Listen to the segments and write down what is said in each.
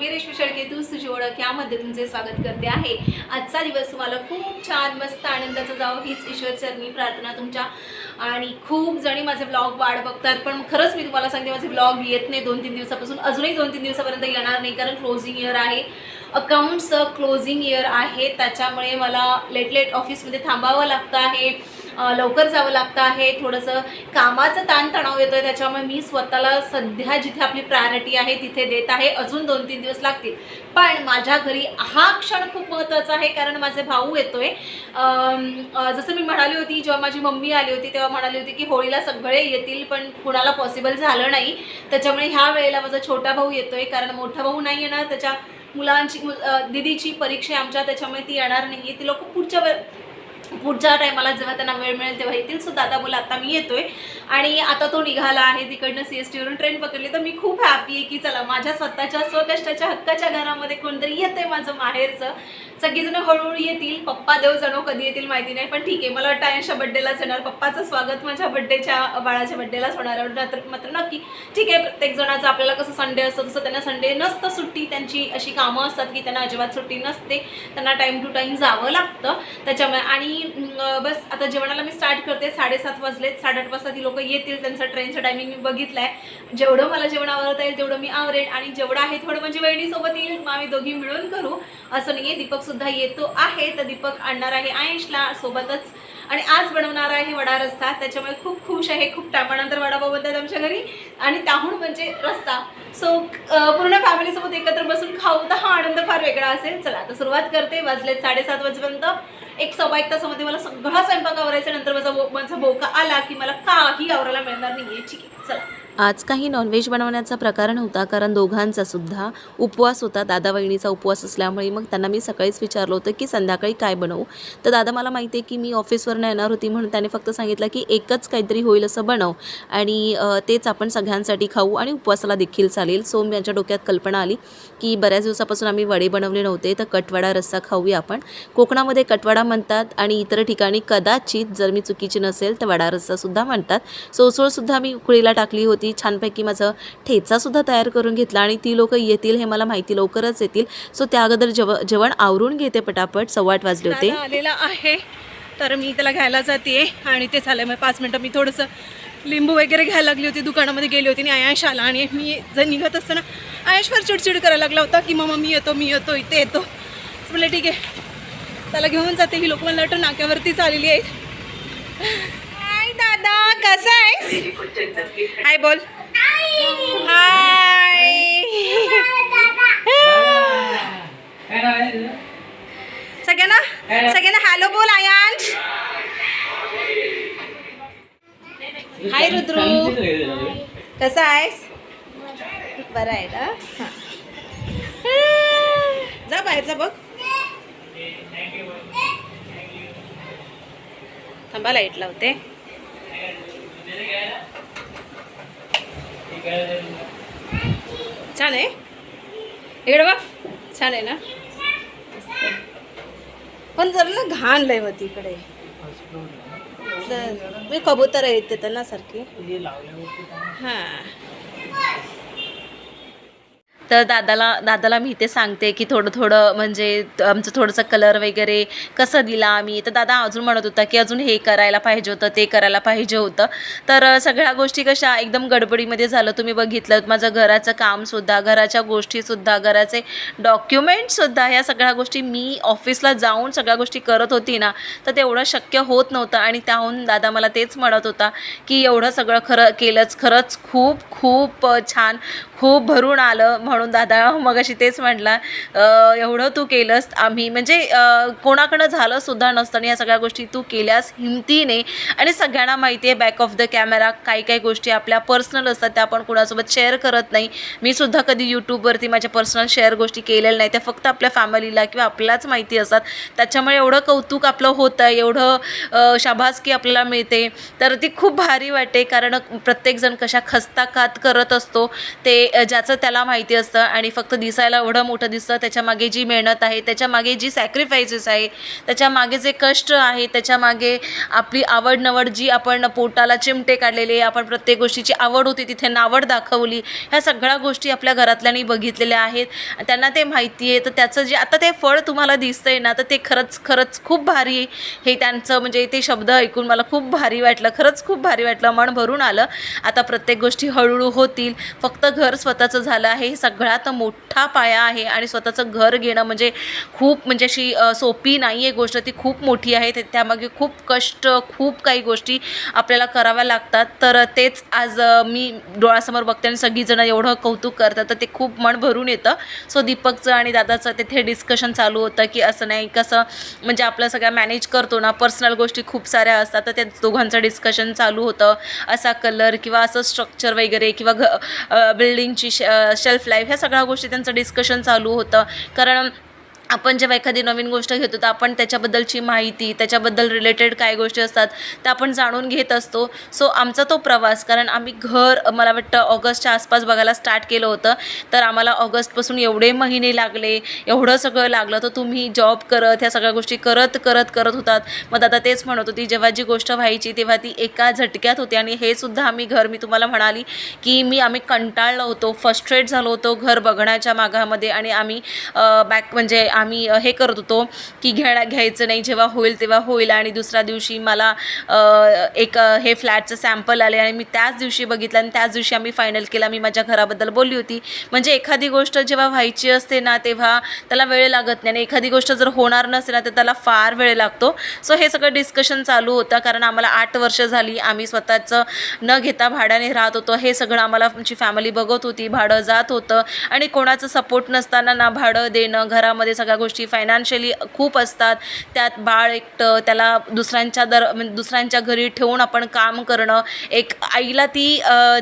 मी रेशमी शेळके तू तुझी ओळख यामध्ये तुमचे स्वागत करते आहे. आजचा दिवस तुम्हाला खूप छान मस्त आनंदाचा जावं हीच ईश्वरचरणी प्रार्थना तुमच्या. आणि खूप जणी माझे ब्लॉग वाढ बघतात पण खरंच मी तुम्हाला सांगते माझे ब्लॉग येत नाही दोन तीन दिवसापासून. अजूनही दोन तीन दिवसापर्यंत येणार नाही कारण क्लोजिंग इयर आहे. अकाउंट्स क्लोजिंग इयर आहे. त्याच्यामुळे मला लेट लेट ऑफिसमध्ये थांबावं लागतं आहे. लवकर जावं लागतं आहे. थोडंसं कामाचं ताणतणाव येतो आहे त्याच्यामुळे मी स्वतःला सध्या जिथे आपली प्रायोरिटी आहे तिथे देत आहे. अजून दोन तीन दिवस लागतील. पण माझ्या घरी हा क्षण खूप महत्त्वाचा आहे कारण माझे भाऊ येतोय. आहे जसं मी म्हणाली होती जेव्हा माझी मम्मी आली होती तेव्हा म्हणाली होती की होळीला सगळे येतील पण कुणाला पॉसिबल झालं नाही. त्याच्यामुळे ह्या वेळेला माझा छोटा भाऊ येतोय कारण मोठा भाऊ नाही येणार. त्याच्या मुलांची दिदीची परीक्षा आमच्या त्याच्यामुळे ती येणार नाही. आहे ती लोक पुढच्या वे पुढच्या टायमाला जेव्हा त्यांना वेळ मिळेल तेव्हा येतील. सो दादा बोला आता मी येतोय. आणि आता तो निघाला आहे तिकडनं सी एस टीवरून ट्रेन पकडली. तर मी खूप हॅपी आहे की चला माझ्या स्वतःच्या स्वकष्टाच्या हक्काच्या घरामध्ये कोणतरी येतंय माझं माहेरचं. सगळीजण हळूहळू येतील. पप्पा देव जणो कधी येतील माहिती नाही पण ठीक आहे. मला वाटतं आयनच्या बड्डेलाच येणार. पप्पाचं स्वागत माझ्या बड्डेच्या बाळाच्या बड्डेलाच होणार आहे. मात्र नक्की. ठीक आहे प्रत्येक जणाचं आपल्याला कसं संडे असतं तसं त्यांना संडे नसतं सुट्टी. त्यांची अशी कामं असतात की त्यांना अजिबात सुट्टी नसते. त्यांना टाईम टू टाईम जावं लागतं. त्याच्यामुळे आणि बस आता जेवणाला मी स्टार्ट करते. साडेसात वाजलेत साडेआठ वाजता ती लोक येतील त्यांचं ट्रेनचं टायमिंग मी बघितलं आहे जेवढं मला जेवण आवडता येईल तेवढं मी आवरेन. आणि जेवढं आहे थोडं म्हणजे वहिनीसोबत येईल मग आम्ही दोघी मिळून करू. असं नाही आहे दीपक सुद्धा येतो आहे. तर दीपक आणणार आहे आयशला. सोबतच आणि आज बनवणार आहे वडा रस्सा. त्याच्यामुळे खूप खुश आहे खूप टायमानंतर वडापाव बनतात आमच्या घरी. आणि त्याहून म्हणजे रस्सा. सो पूर्ण फॅमिलीसोबत एकत्र बसून खाऊ तर हा आनंद फार वेगळा असेल. चला आता सुरुवात करते. वाजलेत साडेसात वाजेपर्यंत. एक सव्वा एक तासामध्ये मला सगळा स्वयंपाक आवरायचा. नंतर माझा माझा बोका आला की मला काही आवरायला मिळणार नाही आहे ठीक आहे चला. आज काही नॉनव्हेज बनवण्याचा प्रकार नव्हता कारण दोघांचा सुद्धा उपवास होता. दादा वहिनीचा उपवास असल्यामुळे मग त्यांना मी सकाळीच विचारलं होतं की संध्याकाळी काय बनवू? तर दादा मला माहिती आहे की मी ऑफिसवरनं येणार होती म्हणून त्याने फक्त सांगितलं की एकच काहीतरी होईल असं बनव. आणि तेच आपण सगळ्यांसाठी खाऊ आणि उपवासाला देखील चालेल. सो माझ्या डोक्यात कल्पना आली की बऱ्याच दिवसापासून आम्ही वडे बनवले नव्हते तर कटवाडा रस्सा खाऊया आपण. कोकणामध्ये कटवाडा म्हणतात आणि इतर ठिकाणी कदाचित जर मी चुकीची नसेल तर वडा रस्सासुद्धा म्हणतात. सोसोळसुद्धा मी उकळीला टाकली होती. छानपैकी माझं ठेचासुद्धा तयार करून घेतला आणि ती लोक येतील हे मला माहिती लवकरच येतील. सो त्या अगोदर जेव जेवण आवरून घेते पटापट. सव्वा आठ वाजले होते. आलेला आहे. तर मी त्याला घ्यायला जाते आणि ते झालं मग पाच मिनटं. मी थोडंसं लिंबू वगैरे घ्यायला लागली होती दुकानामध्ये गेली होती आणि आयाश आला आणि मी जर निघत असताना आयाश चिडचिड करायला लागला होता की मम्मा मी येतो मी येतो इथे येतो. म्हटलं ठीक आहे. त्याला घेऊन जाते. ही लोक मला वाटतं नाक्यावरतीच आलेली आहेत. कसा आहे हाय बोल. हाय. सगळ्यांना सगळ्यांना हॅलो बोल आयांश. हाय रुद्रू. कसा आहेस? बरं आहे ना? जा बाहेर जा बघ. थांबा लाइट लावते. छान आहे. इकडे बघ छान आहे ना? पण जरा ना घाण लय होती इकडे. तर मी कबूतर येते त्यांना सारखी. हां. तर दादाला दादाला मी इथे सांगते की थोडं थोडं म्हणजे त- आमचं थोडंसं कलर वगैरे कसं दिला आम्ही. तर दादा अजून म्हणत होता की अजून हे करायला पाहिजे होतं ते करायला पाहिजे होतं. तर सगळ्या गोष्टी कशा एकदम गडबडीमध्ये झालं. तुम्ही बघितलं माझं घराचं कामसुद्धा घराच्या गोष्टीसुद्धा घराचे डॉक्युमेंटसुद्धा ह्या सगळ्या गोष्टी मी ऑफिसला जाऊन सगळ्या गोष्टी करत होती ना तर तेवढं शक्य होत नव्हतं. आणि त्याहून दादा मला तेच म्हणत होता की एवढं सगळं खरं केलंच खरंच खूप खूप छान खूप भरून आलं म्हणून दादा मग अशी तेच म्हटला एवढं तू केलंस आम्ही म्हणजे कोणाकडं झालं सुद्धा नसतं आणि या सगळ्या गोष्टी तू केल्यास हिमतीने आणि सगळ्यांना माहिती आहे बॅक ऑफ द कॅमेरा काही काही गोष्टी आपल्या पर्सनल असतात त्या आपण कुणासोबत शेअर करत नाही. मी सुद्धा कधी यूट्यूबवरती माझ्या पर्सनल शेअर गोष्टी केलेल्या नाही त्या फक्त आपल्या फॅमिलीला किंवा आपल्यालाच माहिती असतात. त्याच्यामुळे एवढं कौतुक आपलं होतं एवढं अ, शाबासकी आपल्याला मिळते. तर ती खूप भारी वाटते कारण प्रत्येकजण कशा खस्ताखात करत असतो ते ज्याचं त्याला माहिती असतं आणि फक्त दिसायला एवढं मोठं दिसतं त्याच्यामागे जी मेहनत आहे त्याच्यामागे जी सॅक्रिफायसेस आहे त्याच्यामागे जे कष्ट आहे त्याच्यामागे आपली आवड नवड जी आपण पोटाला चिमटे काढलेले आपण प्रत्येक गोष्टीची आवड होती तिथे नावड दाखवली ह्या सगळ्या गोष्टी आपल्या घरातल्यांनी बघितलेल्या आहेत. त्यांना ते माहिती आहे तर त्याचं जे आता ते फळ तुम्हाला दिसतंय ना तर ते खरंच खरंच खूप भारी हे त्यांचं म्हणजे ते शब्द ऐकून मला खूप भारी वाटलं खरंच खूप भारी वाटलं मन भरून आलं. आता प्रत्येक गोष्टी हळूहळू होतील फक्त घर स्वतःचं झालं आहे हे सगळ्यात मोठा पाया आहे आणि स्वतःचं घर घेणं म्हणजे खूप म्हणजे अशी सोपी नाही आहे गोष्ट. ती खूप मोठी आहे. त्यामागे खूप कष्ट खूप काही गोष्टी आपल्याला कराव्या लागतात. तर तेच आज मी डोळ्यासमोर बघते आणि सगळीजणं एवढं कौतुक करतात. तर ते खूप मन भरून येतं. सो दीपकचं आणि दादाचं तिथे डिस्कशन चालू होतं की असं नाही कसं म्हणजे आपलं सगळ्या मॅनेज करतो ना. पर्सनल गोष्टी खूप साऱ्या असतात. तर त्या दोघांचं डिस्कशन चालू होतं. असा कलर किंवा असं स्ट्रक्चर वगैरे किंवा घ बिल्डिंगची शेल्फ लाईफ ह्या सगळ्या गोष्टी त्यांचं डिस्कशन चालू होतं. कारण आपण जेव्हा एखादी नवीन गोष्ट घेतो तर आपण त्याच्याबद्दलची माहिती त्याच्याबद्दल रिलेटेड काय गोष्टी असतात त्या आपण जाणून घेत असतो. सो आमचा तो प्रवास कारण आम्ही घर मला वाटतं ऑगस्टच्या आसपास बघायला स्टार्ट केलं होतं. तर आम्हाला ऑगस्टपासून एवढे महिने लागले एवढं सगळं लागलं. तर तुम्ही जॉब करत ह्या सगळ्या गोष्टी करत करत करत होतात. मग आता तेच म्हणत होती जेव्हा जी गोष्ट व्हायची तेव्हा ती एका झटक्यात होती. आणि हे सुद्धा आम्ही घर मी तुम्हाला म्हणाली की मी आम्ही कंटाळलो होतो फस्ट्रेट झालो होतो घर बघण्याच्या मागामध्ये. आणि आम्ही बॅक म्हणजे आम्ही हे करत होतो की घ्या घ्यायचं नाही जेव्हा होईल तेव्हा होईल आणि दुसऱ्या दिवशी मला एक हे फ्लॅटचं सॅम्पल आले आणि मी त्याच दिवशी बघितलं आणि त्याच दिवशी आम्ही फायनल केला. मी माझ्या घराबद्दल बोलली होती. म्हणजे एखादी गोष्ट जेव्हा व्हायची असते ना तेव्हा त्याला वेळ लागत नाही आणि एखादी गोष्ट जर होणार नसते ना तर त्याला फार वेळ लागतो. सो हे सगळं डिस्कशन चालू होतं कारण आम्हाला आठ वर्ष झाली. आम्ही स्वतःचं न घेता भाड्याने राहत होतो. हे सगळं आम्हाला आमची फॅमिली बघत होती. भाडं जात होतं आणि कोणाचं सपोर्ट नसताना ना भाडं देणं घरामध्ये सगळ्या गोष्टी फायनान्शियली खूप असतात. त्यात बाळ एकटं त्याला दुसऱ्यांच्या दर म्हणजे दुसऱ्यांच्या घरी ठेवून आपण काम करणं एक आईला ती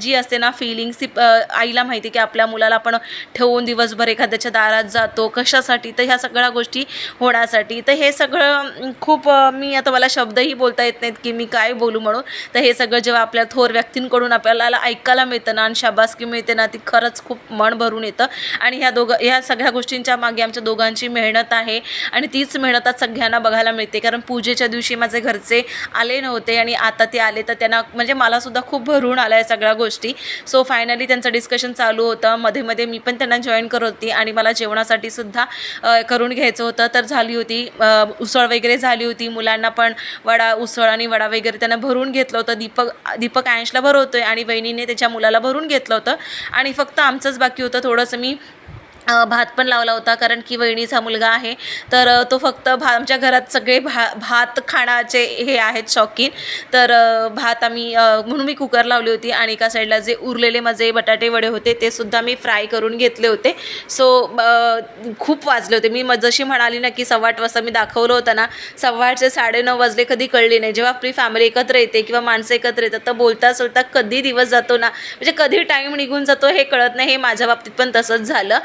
जी असते ना फिलिंग्स ती आईला माहिती की आपल्या मुलाला आपण ठेवून दिवसभर एखाद्याच्या दारात जातो कशासाठी? तर ह्या सगळ्या गोष्टी होण्यासाठी. तर हे सगळं खूप मी आता मला शब्दही बोलता येत नाहीत की मी काय बोलू म्हणून. तर हे सगळं जेव्हा आपल्या थोर व्यक्तींकडून आपल्याला ऐकायला मिळतं ना आणि शाबासकी मिळते ना ती खरंच खूप मन भरून येतं. आणि ह्या दोघं ह्या सगळ्या गोष्टींच्या मागे आमच्या दोघांची मेहनत आहे आणि तीच मेहनत आज सगळ्यांना बघायला मिळते. कारण पूजेच्या दिवशी माझे घरचे आले नव्हते आणि आता ते आले तर त्यांना म्हणजे मला सुद्धा खूप भरून आला आहे सगळ्या गोष्टी. सो फायनली त्यांचं डिस्कशन चालू होतं. मध्ये मध्ये मी पण त्यांना जॉईन करत होती आणि मला जेवणासाठी सुद्धा करून घ्यायचं होतं. तर झाली होती उसळ वगैरे झाली होती. मुलांना पण वडा उसळ आणि वडा वगैरे त्यांना भरून घेतलं होतं. दीपक दीपक आयंशला भरवतोय आणि वहिनीने त्याच्या मुलाला भरून घेतलं होतं. आणि फक्त आमचंच बाकी होतं. थोडंसं मी भात पण लावला होता कारण की वहिणीचा मुलगा आहे. तर तो फक्त भा आमच्या घरात सगळे भा भात खाण्याचे हे आहेत शौकीन. तर भात आम्ही म्हणून मी कुकर लावली होती आणि एका साईडला जे उरलेले माझे बटाटे वडे होते ते सुद्धा मी फ्राय करून घेतले होते. सो खूप वाजले होते. मी जशी म्हणाली ना की सव्वा आठ वाजता मी दाखवलं होतं ना सव्वा आठचे साडेनऊ वाजले कधी कळले नाही. जेव्हा आपली फॅमिली एकत्र येते किंवा माणसं एकत्र येतात तर बोलता सोलता कधी दिवस जातो ना म्हणजे कधी टाईम निघून जातो हे कळत नाही हे माझ्या बाबतीत पण तसंच झालं.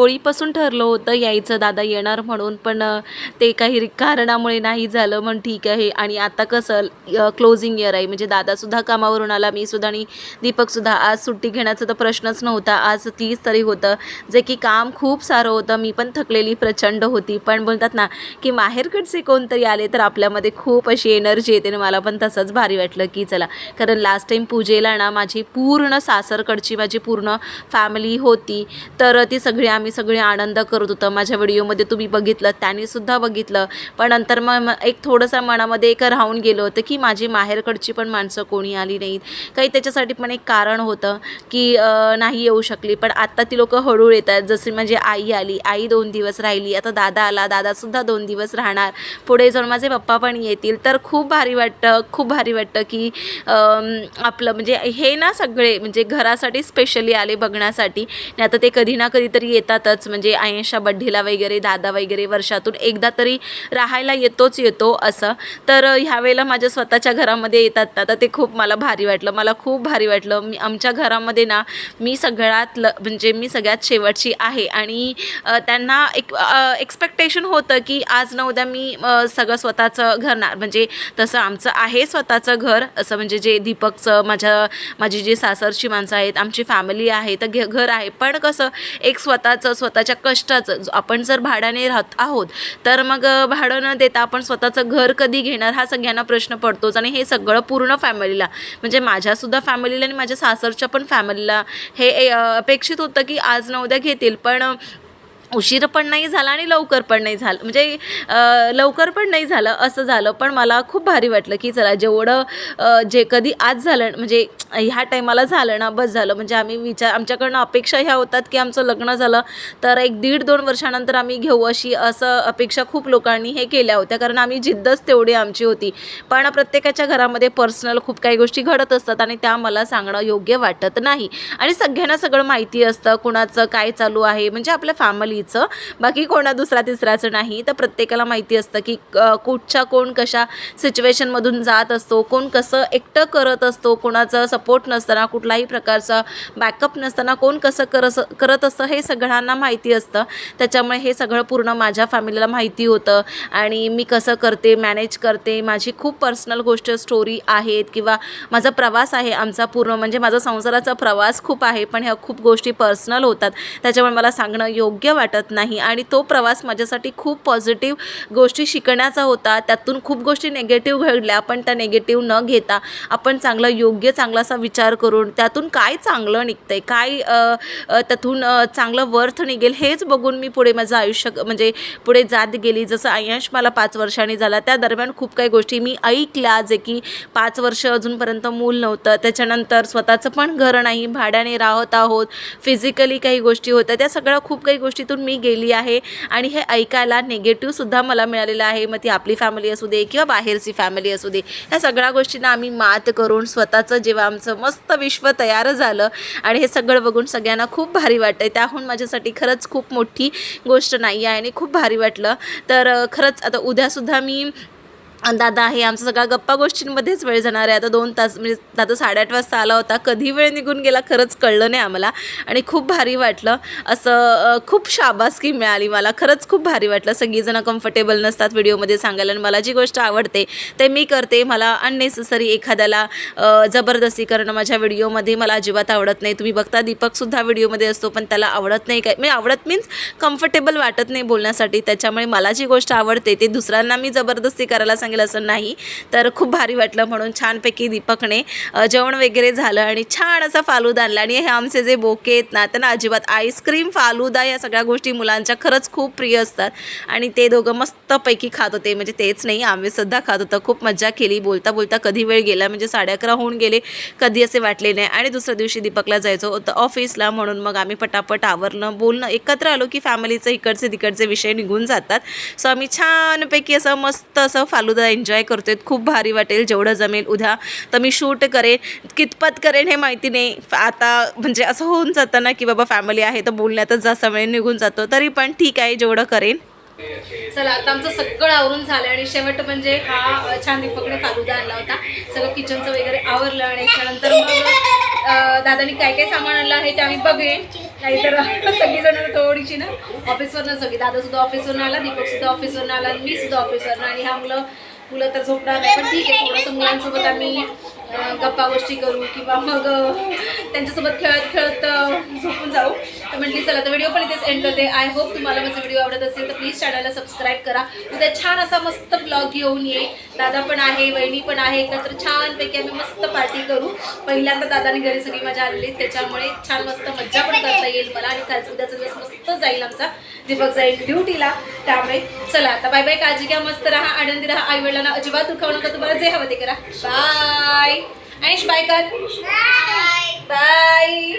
होळीपासून ठरलं होतं यायचं दादा येणार म्हणून पण ते काही कारणामुळे नाही झालं मग ठीक आहे. आणि आता कसं क्लोजिंग इयर आहे म्हणजे दादासुद्धा कामावरून आला मी सुद्धा आणि दीपकसुद्धा आज सुट्टी घेण्याचा तर प्रश्नच नव्हता आज तीस तरी होतं. जे की काम खूप सारं होतं मी पण थकलेली प्रचंड होती. पण बोलतात ना की माहेरकडचे कोणतरी आले तर आपल्यामध्ये खूप अशी एनर्जी येते आणि मला पण तसंच भारी वाटलं की चला. कारण लास्ट टाईम पूजेला ना माझी पूर्ण सासरकडची माझी पूर्ण फॅमिली होती. तर ती सगळी आम्ही सगळे आनंद करत होतो. माझ्या व्हिडिओमध्ये तुम्ही बघितलं त्यांनीसुद्धा बघितलं. पण नंतर मग एक थोडंसं मनामध्ये एक राहून गेलं होतं की माझी माहेरकडची पण माणसं कोणी आली नाहीत. काही त्याच्यासाठी पण एक कारण होतं की नाही येऊ शकली. पण आत्ता ती लोकं हळूहळू येत आहेत. जशी माझी आई आली आई दोन दिवस राहिली. आता दादा आला दादासुद्धा दोन दिवस राहणार. पुढे जाऊन माझे पप्पा पण येतील. तर खूप भारी वाटतं खूप भारी वाटतं की आपलं म्हणजे हे ना सगळे म्हणजे घरासाठी स्पेशली आले बघण्यासाठी. आणि आता ते कधी ना कधीतरी येतात. येतातच म्हणजे आयशा बड्डीला वगैरे दादा वगैरे वर्षातून एकदा तरी राहायला येतोच येतो असं. तर ह्यावेळेला माझ्या स्वतःच्या घरामध्ये येतात ना तर ते खूप मला भारी वाटलं. मला खूप भारी वाटलं. मी आमच्या घरामध्ये ना मी सगळ्यात ल म्हणजे मी सगळ्यात शेवटची आहे. आणि त्यांना एक एक्सपेक्टेशन होतं की आज ना उद्या मी सगळं स्वतःचं घर ना म्हणजे तसं आमचं आहे स्वतःचं घर. असं म्हणजे जे दीपकचं माझ्या माझी जी सासरची माणसं आहेत आमची फॅमिली आहे तर घे घर आहे. पण कसं एक स्वतःचं स्वतःच्या कष्टाचं. आपण जर भाड्याने राहत आहोत तर मग भाडं न देता आपण स्वतःचं घर कधी घेणार हा सगळ्यांना प्रश्न पडतोच आणि हे सगळं पूर्ण फॅमिलीला. म्हणजे माझ्यासुद्धा फॅमिलीला आणि माझ्या सासरच्या पण फॅमिलीला हे अपेक्षित होतं की आज न उद्या घेतील. पण उशीर पण नाही झाला आणि लवकर पण नाही झालं. म्हणजे लवकर पण नाही झालं असं झालं. पण मला खूप भारी वाटलं की चला जेवढं जे कधी आज झालं म्हणजे ह्या टायमाला झालं ना बस झालं. म्हणजे आम्ही विचार आमच्याकडनं अपेक्षा ह्या होतात की आमचं लग्न झालं तर एक दीड दोन वर्षानंतर आम्ही घेऊ अशी असं अपेक्षा खूप लोकांनी हे केल्या होत्या. कारण आम्ही जिद्दच तेवढी आमची होती. पण प्रत्येकाच्या घरामध्ये पर्सनल खूप काही गोष्टी घडत असतात आणि त्या मला सांगणं योग्य वाटत नाही. आणि सगळ्यांना सगळं माहिती असतं कुणाचं काय चालू आहे. म्हणजे आपल्या फॅमिली फॅमिलीचं बाकी कोणा दुसरा तिसऱ्याचं नाही. तर प्रत्येकाला माहिती असतं की कुठच्या कोण कशा सिच्युएशनमधून जात असतो कोण कसं एकटं करत असतो कोणाचं सपोर्ट नसताना कुठलाही प्रकारचा बॅकअप नसताना कोण कसं करस करत असतं हे सगळ्यांना माहिती असतं. त्याच्यामुळे हे सगळं पूर्ण माझ्या फॅमिलीला माहिती होतं. आणि मी कसं करते मॅनेज करते माझी खूप पर्सनल गोष्ट स्टोरी आहेत किंवा माझा प्रवास आहे आमचा पूर्ण म्हणजे माझा संसाराचा प्रवास खूप आहे पण ह्या खूप गोष्टी पर्सनल होतात. त्याच्यामुळे मला सांगणं योग्य वाटतं. वाटत नाही. आणि तो प्रवास माझ्यासाठी खूप पॉझिटिव्ह गोष्टी शिकण्याचा होता. त्यातून खूप गोष्टी नेगेटिव्ह घडल्या. पण त्या नेगेटिव्ह न घेता आपण चांगला योग्य चांगलासा विचार करून त्यातून काय चांगलं निघतं आहे काय त्यातून चांगलं वर्थ निघेल हेच बघून मी पुढे माझं आयुष्य म्हणजे पुढे जात गेली. जसं आयश मला पाच वर्षांनी झाला. त्या दरम्यान खूप काही गोष्टी मी ऐकल्या जे की पाच वर्ष अजूनपर्यंत मूल नव्हतं. त्याच्यानंतर स्वतःचं पण घर नाही. भाड्याने राहत आहोत. फिजिकली काही गोष्टी होत्या. त्या सगळ्या खूप काही गोष्टीतून मी गेली आहे आणि हे ऐकायला निगेटिव्हसुद्धा मला मिळालेलं आहे. मग ती आपली फॅमिली असू दे किंवा बाहेरची फॅमिली असू दे ह्या सगळ्या गोष्टींना आम्ही मात करून स्वतःचं जेव्हा आमचं मस्त विश्व तयार झालं आणि हे सगळं बघून सगळ्यांना खूप भारी वाटतं आहे त्याहून माझ्यासाठी खरंच खूप मोठी गोष्ट नाही आहे आणि खूप भारी वाटलं. तर खरंच आता उद्यासुद्धा मी दादा आहे आमचा सगळा गप्पा गोष्टींमध्येच वेळ जाणार आहे. आता दोन तास म्हणजे दादा साडेआठ वाजता आला होता. कधी वेळ निघून गेला खरंच कळलं नाही आम्हाला. आणि खूप भारी वाटलं. असं खूप शाबासकी मिळाली मला. खरंच खूप भारी वाटलं. सगळीजणं कम्फर्टेबल नसतात व्हिडिओमध्ये सांगायला आणि मला जी गोष्ट आवडते ते मी करते. मला अननेसेसरी एखाद्याला जबरदस्ती करणं माझ्या व्हिडिओमध्ये मला अजिबात आवडत नाही. तुम्ही बघता दीपकसुद्धा व्हिडिओमध्ये असतो पण त्याला आवडत नाही काय. म्हणजे आवडत मीन्स कम्फर्टेबल वाटत नाही बोलण्यासाठी. त्याच्यामुळे मला जी गोष्ट आवडते ते दुसऱ्यांना मी जबरदस्ती करायला सांगेल असं नाही. तर खूप भारी वाटलं म्हणून छानपैकी दीपकने जेवण वगैरे झालं आणि छान असा फालुदा आणला. आणि हे आमचे जे बोके आहेत ना त्यांना अजिबात आईस्क्रीम फालुदा या सगळ्या गोष्टी मुलांच्या खरंच खूप प्रिय असतात. आणि ते दोघं मस्तपैकी खात होते. म्हणजे तेच नाही आम्ही सुद्धा खात होतो. खूप मजा केली. बोलता बोलता कधी वेळ गेला? म्हणजे साडे अकरा होऊन गेले. कधी असे वाटले नाही. आणि दुसऱ्या दिवशी दीपकला जायचं होतं ऑफिसला. म्हणून मग आम्ही पटापट आवरणं बोलणं एकत्र आलो की फॅमिलीचं इकडचे तिकडचे विषय निघून जातात. सो आम्ही छानपैकी असं मस्त असं फालुदा एन्जॉय करतोय. खूप भारी वाटेल जेवढं जमेल उद्या. तर मी शूट करेन कितपत करेन हे माहिती नाही. आता म्हणजे असं होऊन जातं ना की बाबा फॅमिली आहे तर बोलण्यातच जास्त वेळ निघून जातो. तरी पण ठीक आहे जेवढं करेन. चला आता आमचं सगळं आवरून झालं आणि शेवट म्हणजे हा छान दीपकडे फालुदा आणला होता. सगळं किचनचं वगैरे आवरलं आणि त्यानंतर मग दादानी काय काय सामान आणलं आहे ते आम्ही बघूया नाहीतर सगळीजण थोडीशी ना. ऑफिसवरनं सगळी. दादा सुद्धा ऑफिसवरून आला दीपक सुद्धा ऑफिसवरून आला आणि मी सुद्धा ऑफिसवरून आणि हा मुलं मुलं तर झोपणार नाही पण ठीक आहे थोडंसं मुलांसोबत आम्ही गप्पा गोष्टी करू किंवा मग त्यांच्यासोबत खेळत खेळत झोपून जाऊ. तर म्हटली चला तर व्हिडिओ पण इथेच एंड करते. आय होप तुम्हाला माझा व्हिडिओ आवडत असेल तर प्लीज चॅनलला सबस्क्राईब करा. उद्या छान असा मस्त ब्लॉग घेऊन ये. दादा पण आहे वहिनी पण आहे एकत्र छानपैकी आम्ही मस्त पार्टी करू. पहिल्यांदा दादाने घरी सगळी मजा आलेली त्याच्यामुळे छान मस्त मज्जा पण करता येईल मला. आणि कालचा उद्याचा दिवस मस्त जाईल आमचा. दीपक जाईल ड्युटीला त्यामुळे चला आता बाय बाय काळजी घ्या मस्त राहा आनंदी राहा. आई वडिलांना अजिबात दुखावू नका. तुम्हाला जे हवं ते करा. बाय ऐश बाय कर बाय